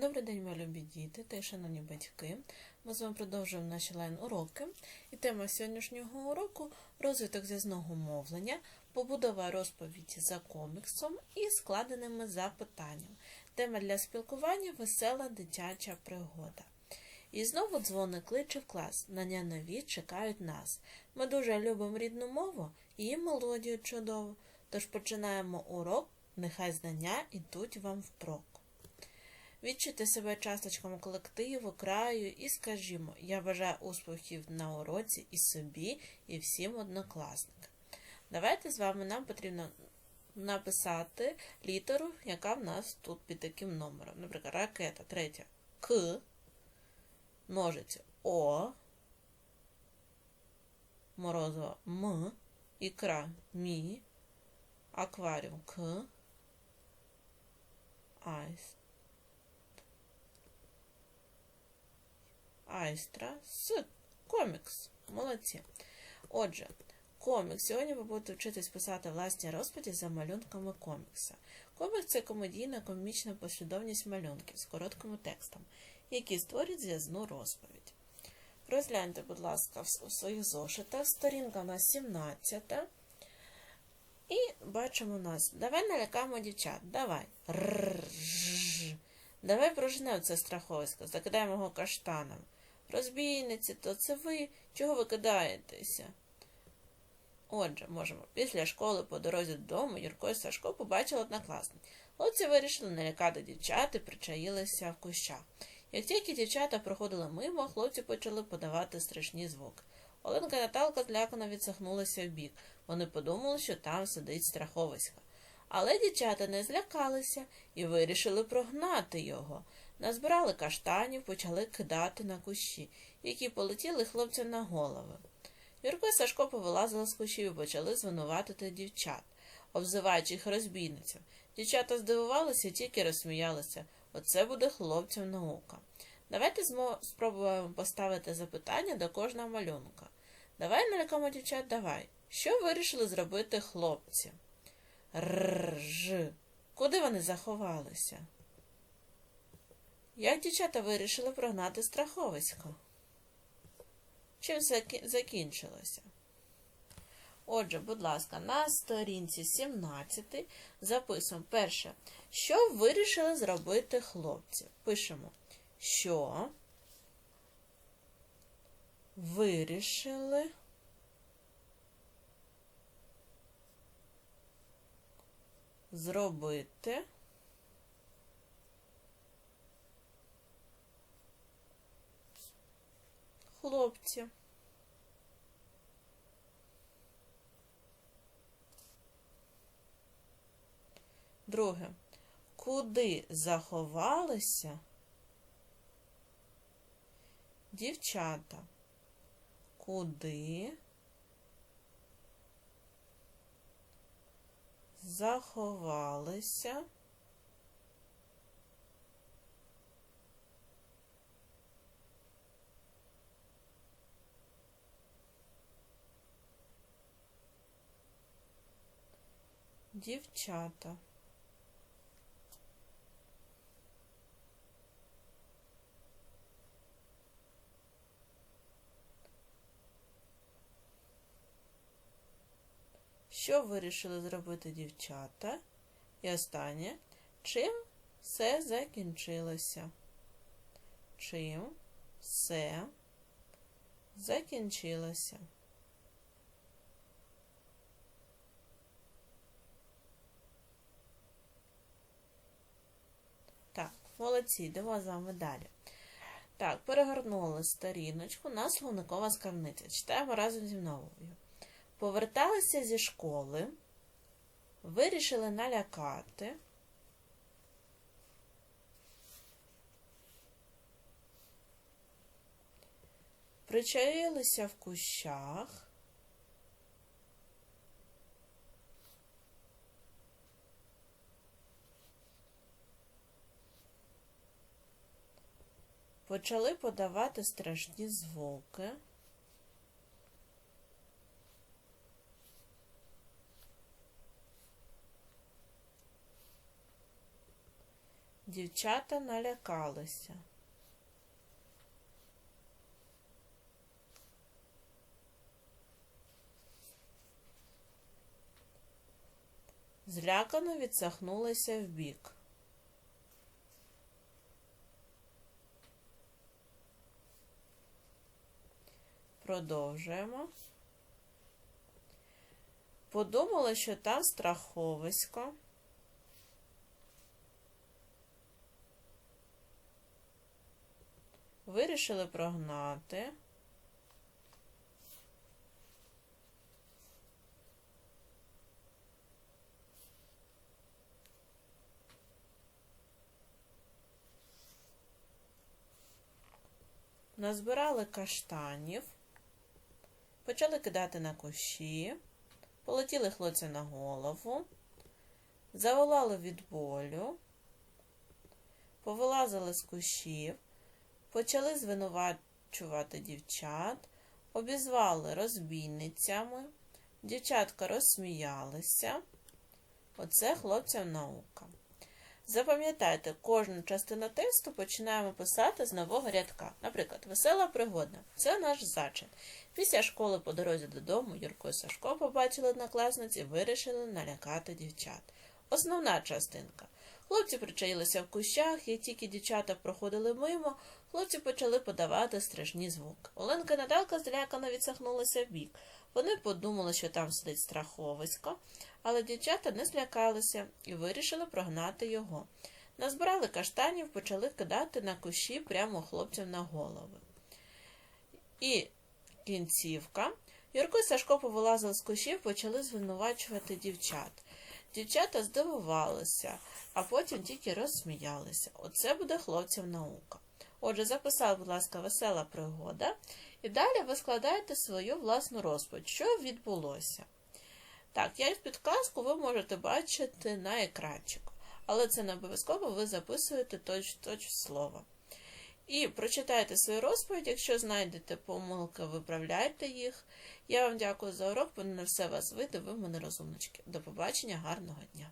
Добрий день, мої любі діти та шановні батьки. Ми з вами продовжуємо наші лайн-уроки. І тема сьогоднішнього уроку розвиток зв'язного мовлення, побудова розповіді за коміксом і складеними запитаннями. Тема для спілкування весела дитяча пригода. І знову дзвоник кличе в клас. Нання нові чекають нас. Ми дуже любимо рідну мову і мелодію чудову. Тож починаємо урок, нехай знання ідуть вам впрок. Відчуйте себе часточком колективу, краю і скажімо, я бажаю успіхів на уроці і собі, і всім однокласникам. Давайте з вами нам потрібно написати літеру, яка в нас тут під таким номером. Наприклад, ракета, третя К, ножиці О, морозова М, ікра Мі, акваріум К, айс. Айстра з комікс. Молодці. Отже, комікс. Сьогодні ви будете вчитись писати власні розповіді за малюнками комікса. Комікс це комедійна комічна послідовність малюнків з короткими текстами, які створюють зв'язну розповідь. Розгляньте, будь ласка, у своїх зошитах. Сторінка у нас 17. І бачимо нас. Давай налякаємо дівчат. Давай. Давай проженемо це страховисько, закидаємо його каштаном. Розбійниці, то це ви. Чого ви кидаєтеся? Отже, можемо. Після школи по дорозі додому Юрко і Сашко побачили однокласник. Хлопці вирішили налякати дівчат і причаїлися в кущах. Як тільки дівчата проходили мимо, хлопці почали подавати страшні звуки. Оленка і Наталка злякано відсахнулися в бік. Вони подумали, що там сидить страховисько. Але дівчата не злякалися і вирішили прогнати його. Назбирали каштанів, почали кидати на кущі, які полетіли хлопцям на голови. Юрко і Сашко повилазили з кущів і почали звинуватити дівчат, обзиваючи їх розбійницям. Дівчата здивувалися і тільки розсміялися. Оце буде хлопцям наука. Давайте спробуємо поставити запитання до кожного малюнка. Давай налякаємо дівчат, давай. Що вирішили зробити хлопці? Рж. Куди вони заховалися? Як дівчата вирішили прогнати страховисько? Чим закінчилося? Отже, будь ласка, на сторінці 17 записуємо перше, що вирішили зробити хлопці. Пишемо, що вирішили зробити хлопці. Друге. Куди заховалися дівчата? Куди заховалися дівчата? Що вирішили зробити дівчата? І останнє, чим все закінчилося? Чим все закінчилося? Так, молодці, йдемо з вами далі. Так, перегорнули сторіночку на словникова скарбниця. Читаємо разом зі мною. Поверталися зі школи, вирішили налякати. Причаїлися в кущах. Почали подавати страшні звуки. Дівчата налякалися. Злякано відсахнулися вбік. Продовжуємо. Подумали, що там страховисько. Вирішили прогнати. Назбирали каштанів, почали кидати на кущі, полетіли хлопцям на голову, заволали від болю, повилазили з кущів, почали звинувачувати дівчат, обізвали розбійницями, дівчатка розсміялися. Оце хлопцям наука. Запам'ятайте, кожну частину тексту починаємо писати з нового рядка. Наприклад, весела пригода це наш зачин. Після школи по дорозі додому Юрко і Сашко побачили однокласниць і вирішили налякати дівчат. Основна частинка. Хлопці причаїлися в кущах, і тільки дівчата проходили мимо, хлопці почали подавати страшні звуки. Оленка і Наталка злякано відсахнулися в бік. Вони подумали, що там сидить страховисько, але дівчата не злякалися і вирішили прогнати його. Назбирали каштанів, почали кидати на кущі прямо хлопцям на голови. І кінцівка. Юрко і Сашко повилазили з кущів, почали звинувачувати дівчат. Дівчата здивувалися, а потім тільки розсміялися. Оце буде хлопцям наука. Отже, записали, будь ласка, весела пригода. І далі ви складаєте свою власну розповідь, що відбулося. Так, я підказку ви можете бачити на екранчику, але це не обов'язково ви записуєте точ, точ слово. І прочитайте свою розповідь, якщо знайдете помилки, виправляйте їх. Я вам дякую за урок, бо на все вас вийде, ви мене розумнички. До побачення, гарного дня!